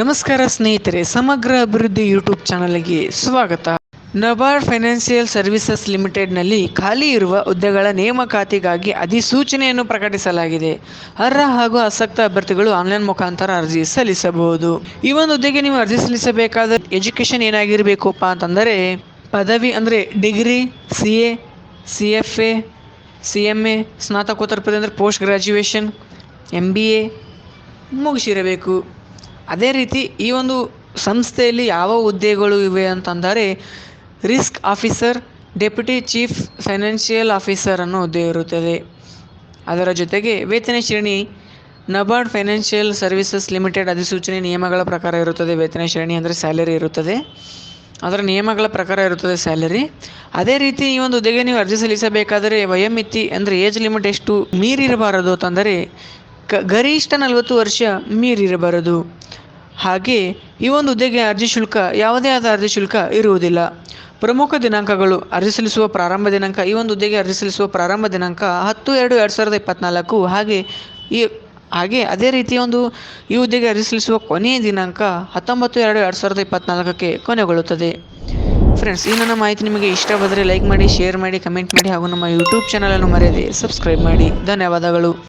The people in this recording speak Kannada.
ನಮಸ್ಕಾರ ಸ್ನೇಹಿತರೆ, ಸಮಗ್ರ ಅಭಿವೃದ್ಧಿ ಯೂಟ್ಯೂಬ್ ಚಾನಲ್ಗೆ ಸ್ವಾಗತ. ನಬಾರ್ಡ್ ಫೈನಾನ್ಷಿಯಲ್ ಸರ್ವಿಸಸ್ ಲಿಮಿಟೆಡ್ನಲ್ಲಿ ಖಾಲಿ ಇರುವ ಹುದ್ದೆಗಳ ನೇಮಕಾತಿಗಾಗಿ ಅಧಿಸೂಚನೆಯನ್ನು ಪ್ರಕಟಿಸಲಾಗಿದೆ. ಅರ್ಹ ಹಾಗೂ ಆಸಕ್ತ ಅಭ್ಯರ್ಥಿಗಳು ಆನ್ಲೈನ್ ಮುಖಾಂತರ ಅರ್ಜಿ ಸಲ್ಲಿಸಬಹುದು. ಈ ಒಂದು ಹುದ್ದೆಗೆ ನೀವು ಅರ್ಜಿ ಸಲ್ಲಿಸಬೇಕಾದ ಎಜುಕೇಷನ್ ಏನಾಗಿರಬೇಕಪ್ಪ ಅಂತಂದರೆ, ಪದವಿ ಅಂದರೆ degree, C A, C F A, C M A, ಸ್ನಾತಕೋತ್ತರ ಪದವಿ ಅಂದರೆ post graduation M B A, ಮುಗಿಸಿರಬೇಕು. ಅದೇ ರೀತಿ ಈ ಒಂದು ಸಂಸ್ಥೆಯಲ್ಲಿ ಯಾವ ಹುದ್ದೆಗಳು ಇವೆ ಅಂತಂದರೆ risk officer, deputy chief financial officer ಅನ್ನೋ ಹುದ್ದೆ ಇರುತ್ತದೆ. ಅದರ ಜೊತೆಗೆ ವೇತನ ಶ್ರೇಣಿ ನಬಾರ್ಡ್ ಫೈನಾನ್ಷಿಯಲ್ ಸರ್ವಿಸಸ್ ಲಿಮಿಟೆಡ್ ಅಧಿಸೂಚನೆ ನಿಯಮಗಳ ಪ್ರಕಾರ ಇರುತ್ತದೆ. ವೇತನ ಶ್ರೇಣಿ ಅಂದರೆ ಸ್ಯಾಲರಿ ಇರುತ್ತದೆ. ಅದರ ನಿಯಮಗಳ ಪ್ರಕಾರ ಇರುತ್ತದೆ ಸ್ಯಾಲರಿ. ಅದೇ ರೀತಿ ಈ ಒಂದು ಹುದ್ದೆಗೆ ನೀವು ಅರ್ಜಿ ಸಲ್ಲಿಸಬೇಕಾದರೆ ವಯೋಮಿತಿ ಅಂದರೆ ಏಜ್ ಲಿಮಿಟ್ ಎಷ್ಟು ಮೀರಿರಬಾರದು ಅಂತಂದರೆ ಗರಿಷ್ಠ ನಲವತ್ತು ವರ್ಷ ಮೀರಿರಬಾರದು. ಹಾಗೆ ಈ ಒಂದು ಹುದ್ದೆಗೆ ಅರ್ಜಿ ಶುಲ್ಕ, ಯಾವುದೇ ಆದ ಅರ್ಜಿ ಶುಲ್ಕ ಇರುವುದಿಲ್ಲ. ಪ್ರಮುಖ ದಿನಾಂಕಗಳು, ಅರ್ಜಿ ಸಲ್ಲಿಸುವ ಪ್ರಾರಂಭ ದಿನಾಂಕ, ಈ ಒಂದು ಹುದ್ದೆಗೆ ಅರ್ಜಿ ಸಲ್ಲಿಸುವ ಪ್ರಾರಂಭ ದಿನಾಂಕ ಹತ್ತು ಎರಡು ಎರಡು ಸಾವಿರದ ಇಪ್ಪತ್ನಾಲ್ಕು, ಹಾಗೆ ಈ, ಹಾಗೆ ಅದೇ ರೀತಿ ಒಂದು ಈ ಹುದ್ದೆಗೆ ಅರ್ಜಿ ಸಲ್ಲಿಸುವ ಕೊನೆಯ ದಿನಾಂಕ ಹತ್ತೊಂಬತ್ತು ಎರಡು ಎರಡು ಸಾವಿರದ ಇಪ್ಪತ್ತ್ನಾಲ್ಕಕ್ಕೆ ಕೊನೆಗೊಳ್ಳುತ್ತದೆ. ಫ್ರೆಂಡ್ಸ್ ಈ ನನ್ನ ಮಾಹಿತಿ ನಿಮಗೆ ಇಷ್ಟವಾದರೆ ಲೈಕ್ ಮಾಡಿ, ಶೇರ್ ಮಾಡಿ, ಕಮೆಂಟ್ ಮಾಡಿ ಹಾಗೂ ನಮ್ಮ ಯೂಟ್ಯೂಬ್ ಚಾನಲನ್ನು ಮರೆಯದೆ ಸಬ್ಸ್ಕ್ರೈಬ್ ಮಾಡಿ. ಧನ್ಯವಾದಗಳು.